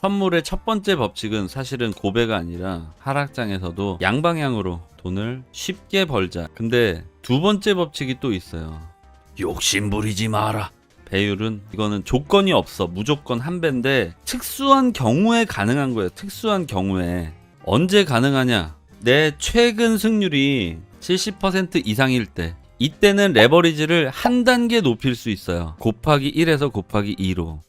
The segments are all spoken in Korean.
선물의 첫 번째 법칙은 사실은 고배가 아니라 하락장에서도 양방향으로 돈을 쉽게 벌자. 근데 두 번째 법칙이 또 있어요. 욕심 부리지 마라. 배율은 이거는 조건이 없어. 무조건 한 배인데 특수한 경우에 가능한 거예요. 특수한 경우에. 언제 가능하냐? 내 최근 승률이 70% 이상일 때. 이때는 레버리지를 한 단계 높일 수 있어요. 곱하기 1에서 곱하기 2로.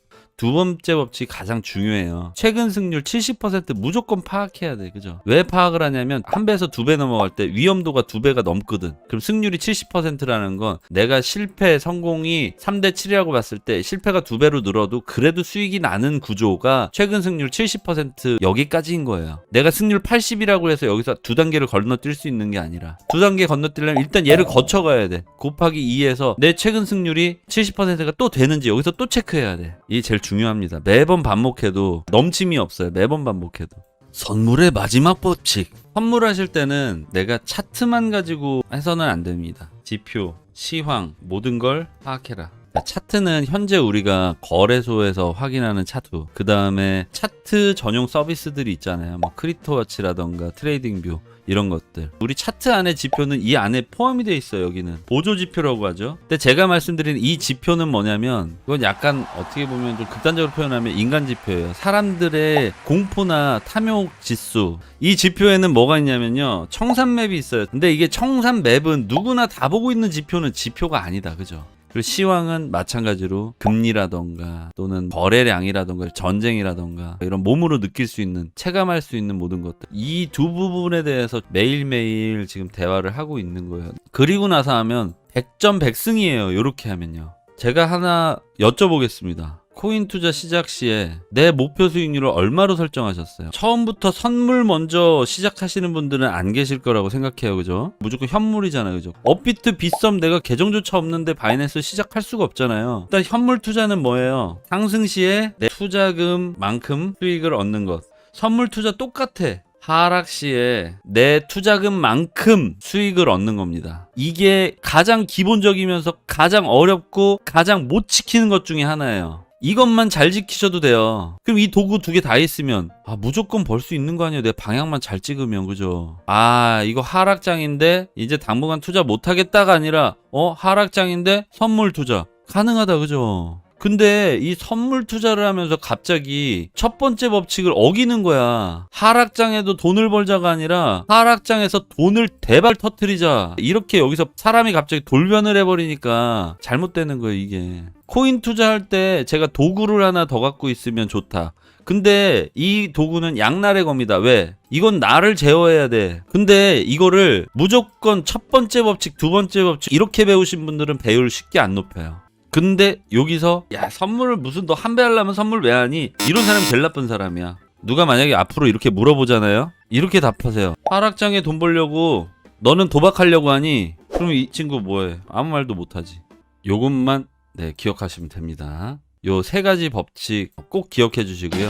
두 번째 법칙이 가장 중요해요. 최근 승률 70% 무조건 파악해야 돼. 그죠? 왜 파악을 하냐면 한 배에서 두 배 넘어갈 때 위험도가 두 배가 넘거든. 그럼 승률이 70%라는 건 내가 실패 성공이 3대 7이라고 봤을 때 실패가 두 배로 늘어도 그래도 수익이 나는 구조가 최근 승률 70% 여기까지인 거예요. 내가 승률 80이라고 해서 여기서 두 단계를 건너뛸 수 있는 게 아니라 두 단계 건너뛰려면 일단 얘를 거쳐가야 돼. 곱하기 2에서 내 최근 승률이 70%가 또 되는지 여기서 또 체크해야 돼. 이게 제일 중요 합니다. 매번 반복해도 넘침이 없어요. 매번 반복해도. 선물의 마지막 법칙. 선물하실 때는 내가 차트만 가지고 해서는 안 됩니다. 지표, 시황, 모든 걸 파악해라. 차트는 현재 우리가 거래소에서 확인하는 차트, 그 다음에 차트 전용 서비스들이 있잖아요. 뭐 크립토워치라던가 트레이딩뷰 이런 것들. 우리 차트 안에 지표는 이 안에 포함이 돼 있어요. 여기는 보조 지표라고 하죠. 근데 제가 말씀드린 이 지표는 뭐냐면 이건 약간 어떻게 보면 좀 극단적으로 표현하면 인간 지표예요. 사람들의 공포나 탐욕 지수. 이 지표에는 뭐가 있냐면요. 청산 맵이 있어요. 근데 이게 청산 맵은 누구나 다 보고 있는 지표는 지표가 아니다. 그죠? 그리고 시황은 마찬가지로 금리라던가 또는 거래량이라던가 전쟁이라던가 이런 몸으로 느낄 수 있는 체감할 수 있는 모든 것들 이 두 부분에 대해서 매일매일 지금 대화를 하고 있는 거예요. 그리고 나서 하면 100점 100승이에요. 이렇게 하면요. 제가 하나 여쭤보겠습니다. 코인 투자 시작 시에 내 목표 수익률을 얼마로 설정하셨어요? 처음부터 선물 먼저 시작하시는 분들은 안 계실 거라고 생각해요. 그죠? 무조건 현물이잖아요. 그죠? 업비트 빗썸 내가 계정조차 없는데 바이낸스 시작할 수가 없잖아요. 일단 현물 투자는 뭐예요? 상승 시에 내 투자금만큼 수익을 얻는 것. 선물 투자 똑같아. 하락 시에 내 투자금만큼 수익을 얻는 겁니다. 이게 가장 기본적이면서 가장 어렵고 가장 못 지키는 것 중에 하나예요. 이것만 잘 지키셔도 돼요. 그럼 이 도구 두 개 다 있으면 아 무조건 벌 수 있는 거 아니에요? 내 방향만 잘 찍으면 그죠? 아 이거 하락장인데 이제 당분간 투자 못 하겠다가 아니라 어 하락장인데 선물 투자 가능하다 그죠? 근데 이 선물 투자를 하면서 갑자기 첫 번째 법칙을 어기는 거야. 하락장에도 돈을 벌자가 아니라 하락장에서 돈을 대박 터트리자. 이렇게 여기서 사람이 갑자기 돌변을 해버리니까 잘못되는 거예요, 이게. 코인 투자할 때 제가 도구를 하나 더 갖고 있으면 좋다. 근데 이 도구는 양날의 검이다. 왜? 이건 나를 제어해야 돼. 근데 이거를 무조건 첫 번째 법칙, 두 번째 법칙 이렇게 배우신 분들은 배율 쉽게 안 높여요. 근데 여기서 야 선물을 무슨 너 한 배 하려면 선물 왜 하니? 이런 사람이 제일 나쁜 사람이야. 누가 만약에 앞으로 이렇게 물어보잖아요. 이렇게 답하세요. 하락장에 돈 벌려고 너는 도박하려고 하니? 그럼 이 친구 뭐해? 아무 말도 못하지. 요것만 네 기억하시면 됩니다. 요 세 가지 법칙 꼭 기억해 주시고요.